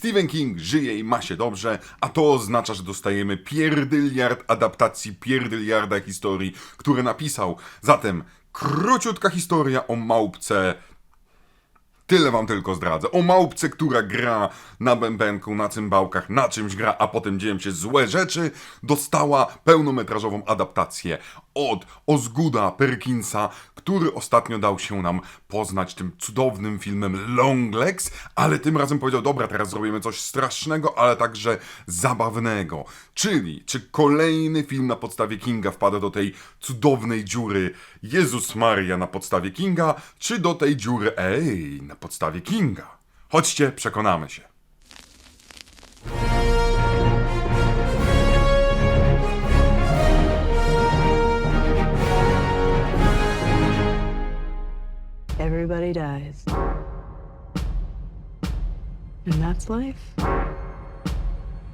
Stephen King żyje i ma się dobrze, a to oznacza, że dostajemy pierdyliard adaptacji pierdyliarda historii, które napisał. Zatem króciutka historia o małpce Tyle wam tylko zdradzę. O małpce, która gra na bębenku, na cymbałkach, na czymś gra, a potem dzieją się złe rzeczy, dostała pełnometrażową adaptację od Ozguda Perkinsa, który ostatnio dał się nam poznać tym cudownym filmem Longlegs, ale tym razem powiedział, dobra, teraz zrobimy coś strasznego, ale także zabawnego. Czyli, czy kolejny film na podstawie Kinga wpada do tej cudownej dziury Jezus Maria na podstawie Kinga, czy do tej dziury, ej, na podstawie Kinga? Chodźcie, przekonamy się. Everybody dies. And that's life.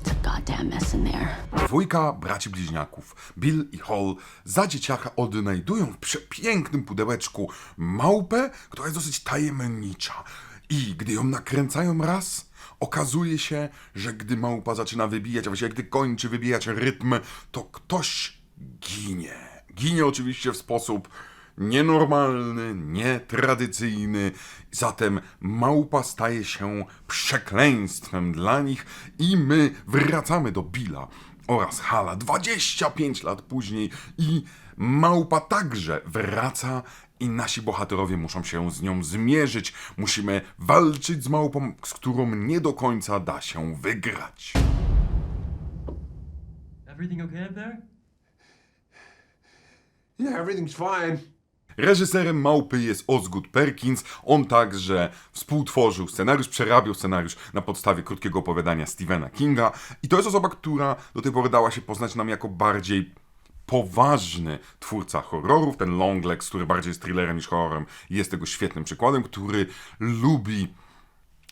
It's a goddamn mess in there. Dwójka braci bliźniaków, Bill i Hall, za dzieciaka odnajdują w przepięknym pudełeczku małpę, która jest dosyć tajemnicza. I gdy ją nakręcają raz, okazuje się, że gdy małpa zaczyna wybijać, a właściwie gdy kończy wybijać rytm, to ktoś ginie. Ginie oczywiście w sposób nienormalny, nietradycyjny. Zatem małpa staje się przekleństwem dla nich i my wracamy do Billa oraz Hala 25 lat później i małpa także wraca i nasi bohaterowie muszą się z nią zmierzyć. Musimy walczyć z małpą, z którą nie do końca da się wygrać. Everything okay up there? Yeah, everything's fine. Reżyserem Małpy jest Osgood Perkins. On także współtworzył scenariusz, przerabiał scenariusz na podstawie krótkiego opowiadania Stephena Kinga. I to jest osoba, która do tej pory dała się poznać nam jako bardziej poważny twórca horrorów. Ten Longlegs, który bardziej jest thrillerem niż horrorem, jest tego świetnym przykładem, który lubi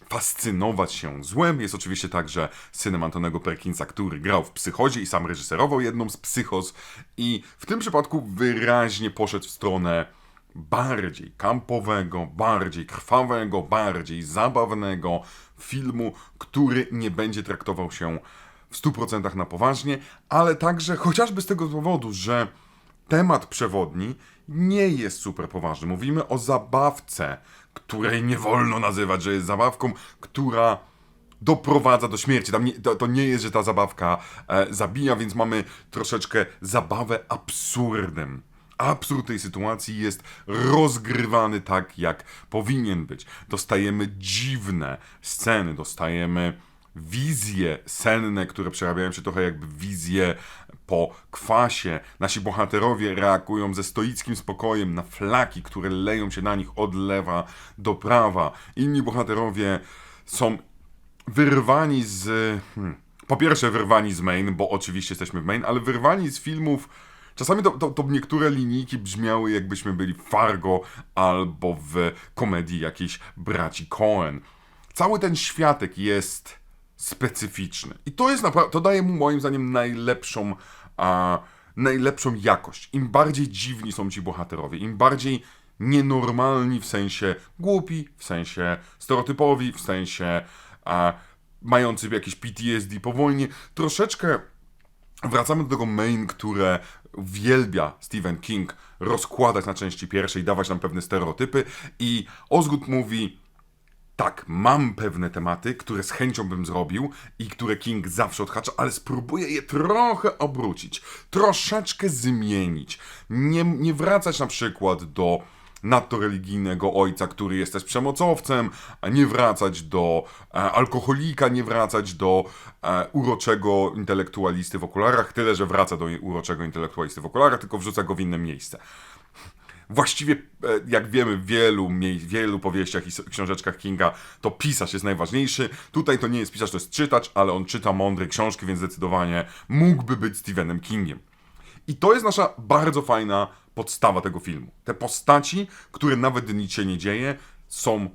fascynować się złem. Jest oczywiście także synem Antonego Perkinsa, który grał w Psychozie i sam reżyserował jedną z Psychos i w tym przypadku wyraźnie poszedł w stronę bardziej kampowego, bardziej krwawego, bardziej zabawnego filmu, który nie będzie traktował się w 100% na poważnie, ale także chociażby z tego powodu, że temat przewodni nie jest super poważny. Mówimy o zabawce, której nie wolno nazywać, że jest zabawką, która doprowadza do śmierci. Nie, to, to nie jest, że ta zabawka e, zabija, więc mamy troszeczkę zabawę absurdem. Absurd tej sytuacji jest rozgrywany tak, jak powinien być. Dostajemy dziwne sceny, dostajemy wizje senne, które przerabiają się trochę jakby wizje po kwasie. Nasi bohaterowie reagują ze stoickim spokojem na flaki, które leją się na nich od lewa do prawa. Inni bohaterowie są wyrwani z. Hmm, po pierwsze, wyrwani z main, bo oczywiście jesteśmy w main, ale wyrwani z filmów. Czasami to, to, to niektóre linijki brzmiały, jakbyśmy byli w Fargo albo w komedii jakiejś braci Cohen. Cały ten światek jest specyficzny. I to jest naprawdę, to daje mu moim zdaniem najlepszą, a, najlepszą jakość. Im bardziej dziwni są ci bohaterowie, im bardziej nienormalni w sensie głupi, w sensie stereotypowi, w sensie a, mający jakieś PTSD po wojnie, troszeczkę wracamy do tego main, które wielbia Stephen King rozkładać na części pierwszej, dawać nam pewne stereotypy i Osgood mówi tak, mam pewne tematy, które z chęcią bym zrobił i które King zawsze odhacza, ale spróbuję je trochę obrócić, troszeczkę zmienić. Nie, nie wracać na przykład do nadto religijnego ojca, który jest też przemocowcem, nie wracać do e, alkoholika, nie wracać do e, uroczego intelektualisty w okularach, tyle że wraca do uroczego intelektualisty w okularach, tylko wrzuca go w inne miejsce właściwie, e, jak wiemy, w wielu, wielu powieściach i książeczkach Kinga to pisarz jest najważniejszy. Tutaj to nie jest pisarz, to jest czytacz, ale on czyta mądre książki, więc zdecydowanie mógłby być Stephenem Kingiem. I to jest nasza bardzo fajna podstawa tego filmu. Te postaci, które nawet nic się nie dzieje, są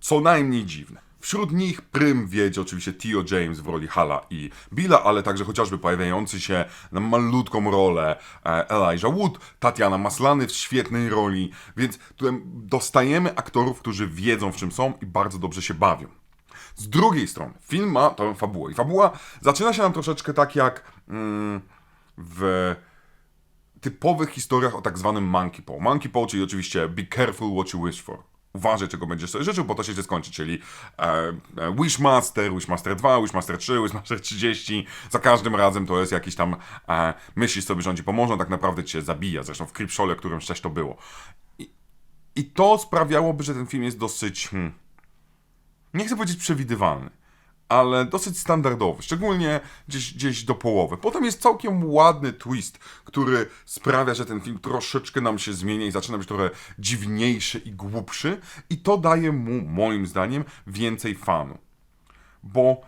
co najmniej dziwne. Wśród nich prym wiedzie oczywiście Tio James w roli Hala i Billa, ale także chociażby pojawiający się na malutką rolę e, Elijah Wood, Tatiana Maslany w świetnej roli, więc dostajemy aktorów, którzy wiedzą w czym są i bardzo dobrze się bawią. Z drugiej strony, film ma tą fabułę. I fabuła zaczyna się nam troszeczkę tak jak mm, w typowych historiach o tak zwanym monkey paw. Monkey paw, czyli oczywiście be careful what you wish for. Uważaj, czego będziesz sobie życzył, bo to się źle skończy, czyli e, e, Wishmaster, Wishmaster 2, Wishmaster 3, Wishmaster 30. Za każdym razem to jest jakiś tam e, myślisz sobie, że on ci pomoże, tak naprawdę cię zabija. Zresztą w Creepshole, którymś też to było. I, I to sprawiałoby, że ten film jest dosyć, hmm, nie chcę powiedzieć przewidywalny, ale dosyć standardowy, szczególnie gdzieś, gdzieś do połowy. Potem jest całkiem ładny twist, który sprawia, że ten film troszeczkę nam się zmienia i zaczyna być trochę dziwniejszy i głupszy i to daje mu, moim zdaniem, więcej fanu. Bo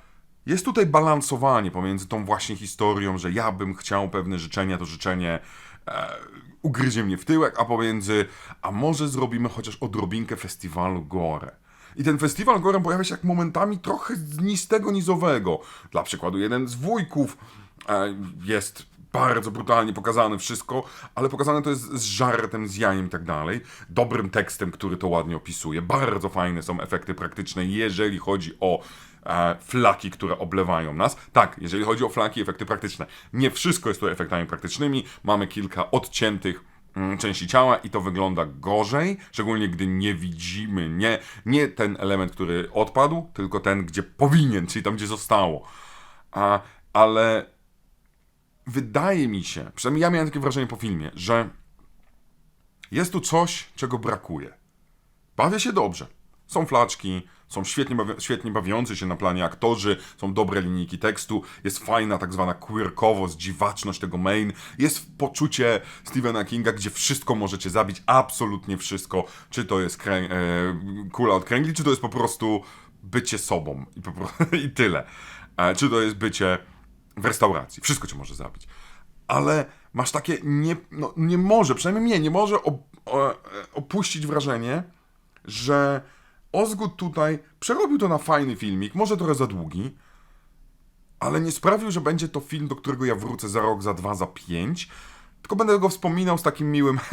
jest tutaj balansowanie pomiędzy tą właśnie historią, że ja bym chciał pewne życzenia, to życzenie e, ugryzie mnie w tyłek, a pomiędzy, a może zrobimy chociaż odrobinkę festiwalu Gore. I ten festiwal Gore pojawia się jak momentami trochę nistego nizowego. Dla przykładu, jeden z wujków e, jest bardzo brutalnie pokazane wszystko, ale pokazane to jest z żartem, z jajem i tak dalej. Dobrym tekstem, który to ładnie opisuje. Bardzo fajne są efekty praktyczne, jeżeli chodzi o e, flaki, które oblewają nas. Tak, jeżeli chodzi o flaki, efekty praktyczne. Nie wszystko jest tu efektami praktycznymi. Mamy kilka odciętych części ciała i to wygląda gorzej, szczególnie gdy nie widzimy, nie, nie ten element, który odpadł, tylko ten, gdzie powinien, czyli tam, gdzie zostało. A, ale wydaje mi się, przynajmniej ja miałem takie wrażenie po filmie, że jest tu coś, czego brakuje. Bawię się dobrze. Są flaczki, są świetnie, bawi- świetnie bawiący się na planie aktorzy, są dobre linijki tekstu, jest fajna tak zwana queerkowość, dziwaczność tego main, jest poczucie Stephena Kinga, gdzie wszystko możecie zabić, absolutnie wszystko, czy to jest krę- e, kula od kręgli, czy to jest po prostu bycie sobą i, po i tyle. E, czy to jest bycie w restauracji, wszystko cię może zabić. Ale masz takie, nie, no, nie może, przynajmniej mnie, nie może e, opuścić wrażenie, że Ozgód tutaj przerobił to na fajny filmik, może trochę za długi, ale nie sprawił, że będzie to film, do którego ja wrócę za rok, za dwa, za pięć, tylko będę go wspominał z takim miłym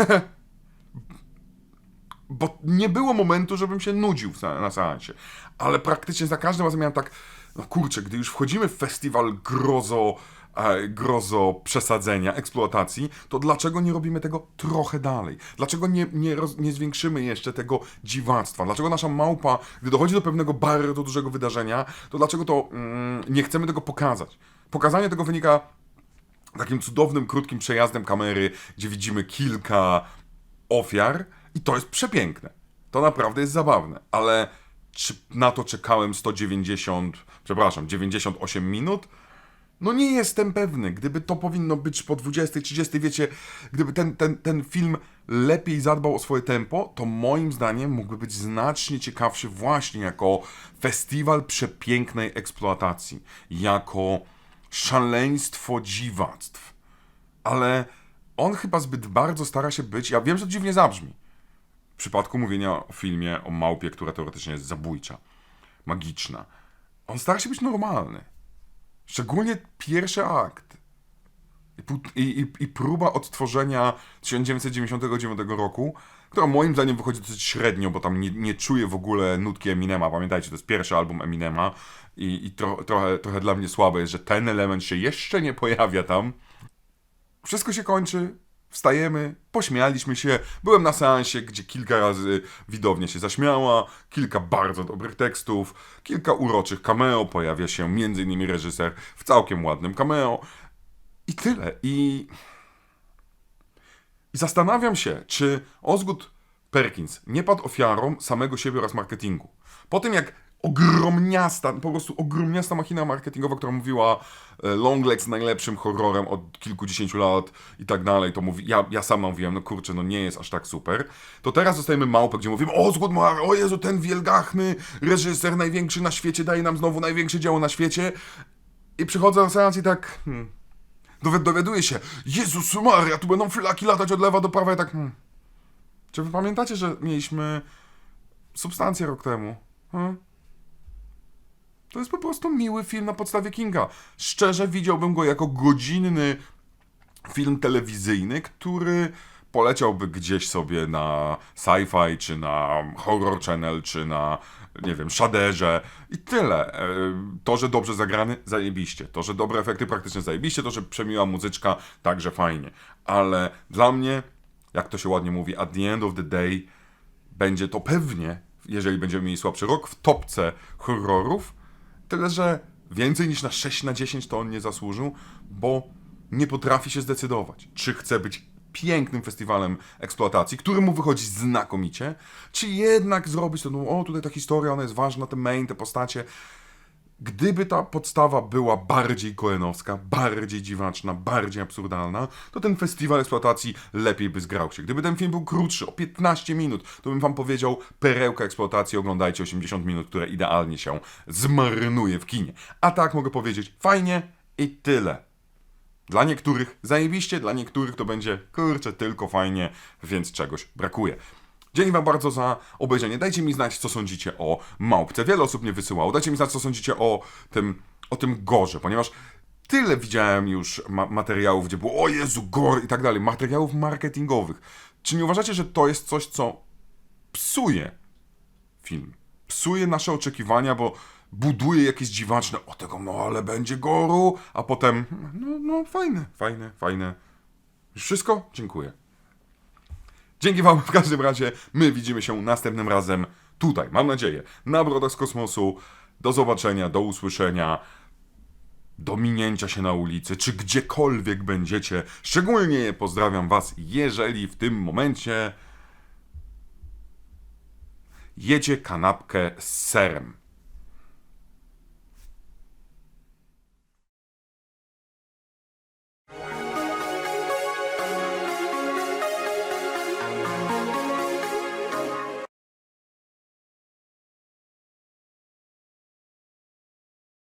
bo nie było momentu, żebym się nudził na seansie. Ale praktycznie za każdym razem miałem tak, no kurczę, gdy już wchodzimy w festiwal grozo, e, grozo przesadzenia, eksploatacji, to dlaczego nie robimy tego trochę dalej? Dlaczego nie, nie, roz, nie zwiększymy jeszcze tego dziwactwa? Dlaczego nasza małpa, gdy dochodzi do pewnego bardzo dużego wydarzenia, to dlaczego to mm, nie chcemy tego pokazać? Pokazanie tego wynika takim cudownym, krótkim przejazdem kamery, gdzie widzimy kilka ofiar i to jest przepiękne. To naprawdę jest zabawne, ale czy na to czekałem 190, przepraszam, 98 minut? No nie jestem pewny. Gdyby to powinno być po 20, 30, wiecie, gdyby ten, ten, ten film lepiej zadbał o swoje tempo, to moim zdaniem mógłby być znacznie ciekawszy właśnie jako festiwal przepięknej eksploatacji, jako szaleństwo dziwactw. Ale on chyba zbyt bardzo stara się być, ja wiem, że to dziwnie zabrzmi, przypadku mówienia o filmie o małpie, która teoretycznie jest zabójcza, magiczna, on stara się być normalny. Szczególnie pierwszy akt. I, i, I próba odtworzenia 1999 roku, która moim zdaniem wychodzi dosyć średnio, bo tam nie, nie czuję w ogóle nutki Eminema. Pamiętajcie, to jest pierwszy album Eminema i, i tro, trochę, trochę dla mnie słabe jest, że ten element się jeszcze nie pojawia tam. Wszystko się kończy, wstajemy, pośmialiśmy się. Byłem na seansie, gdzie kilka razy widownia się zaśmiała, kilka bardzo dobrych tekstów, kilka uroczych cameo, pojawia się m.in. reżyser w całkiem ładnym cameo. I tyle. I, I zastanawiam się, czy Ozgód Perkins nie padł ofiarą samego siebie oraz marketingu. Po tym jak ogromniasta, po prostu ogromniasta machina marketingowa, która mówiła e, Longlegs najlepszym horrorem od kilkudziesięciu lat i tak dalej, to mówi, ja, ja sam mówiłem, no kurczę, no nie jest aż tak super, to teraz dostajemy małpę, gdzie mówimy, o Zgód Mar, o Jezu, ten wielgachny reżyser, największy na świecie, daje nam znowu największe dzieło na świecie i przychodzę na seans i tak, hmm, dowi- dowiaduję się, Jezus Maria, tu będą flaki latać od lewa do prawa i tak, hmm. Czy wy pamiętacie, że mieliśmy substancję rok temu? Hmm? To jest po prostu miły film na podstawie Kinga. Szczerze widziałbym go jako godzinny film telewizyjny, który poleciałby gdzieś sobie na sci-fi, czy na horror channel, czy na, nie wiem, shaderze i tyle. E, To, że dobrze zagrany, zajebiście. To, że dobre efekty praktyczne, zajebiście. To, że przemiła muzyczka, także fajnie. Ale dla mnie, jak to się ładnie mówi, at the end of the day będzie to pewnie, jeżeli będziemy mieli słabszy rok, w topce horrorów, tyle że więcej niż na 6 na 10 to on nie zasłużył, bo nie potrafi się zdecydować, czy chce być pięknym festiwalem eksploatacji, który mu wychodzi znakomicie, czy jednak zrobić to, no o tutaj ta historia, ona jest ważna, ten main, te postacie. Gdyby ta podstawa była bardziej koenowska, bardziej dziwaczna, bardziej absurdalna, to ten festiwal eksploatacji lepiej by zgrał się. Gdyby ten film był krótszy, o 15 minut, to bym wam powiedział, perełka eksploatacji, oglądajcie 80 minut, które idealnie się zmarnuje w kinie. A tak mogę powiedzieć, fajnie i tyle. Dla niektórych zajebiście, dla niektórych to będzie, kurczę, tylko fajnie, więc czegoś brakuje. Dzięki Wam bardzo za obejrzenie. Dajcie mi znać, co sądzicie o małpce. Wiele osób mnie wysyłało. Dajcie mi znać, co sądzicie o tym, o tym gorze, ponieważ tyle widziałem już ma- materiałów, gdzie było o Jezu, gor i tak dalej. Materiałów marketingowych. Czy nie uważacie, że to jest coś, co psuje film. Psuje nasze oczekiwania, bo buduje jakieś dziwaczne, o tego, no ale będzie goru, a potem, no, no fajne, fajne, fajne. Już wszystko? Dziękuję. Dzięki Wam w każdym razie. My widzimy się następnym razem tutaj, mam nadzieję, na Brodach z Kosmosu. Do zobaczenia, do usłyszenia, do minięcia się na ulicy, czy gdziekolwiek będziecie. Szczególnie pozdrawiam Was, jeżeli w tym momencie jecie kanapkę z serem.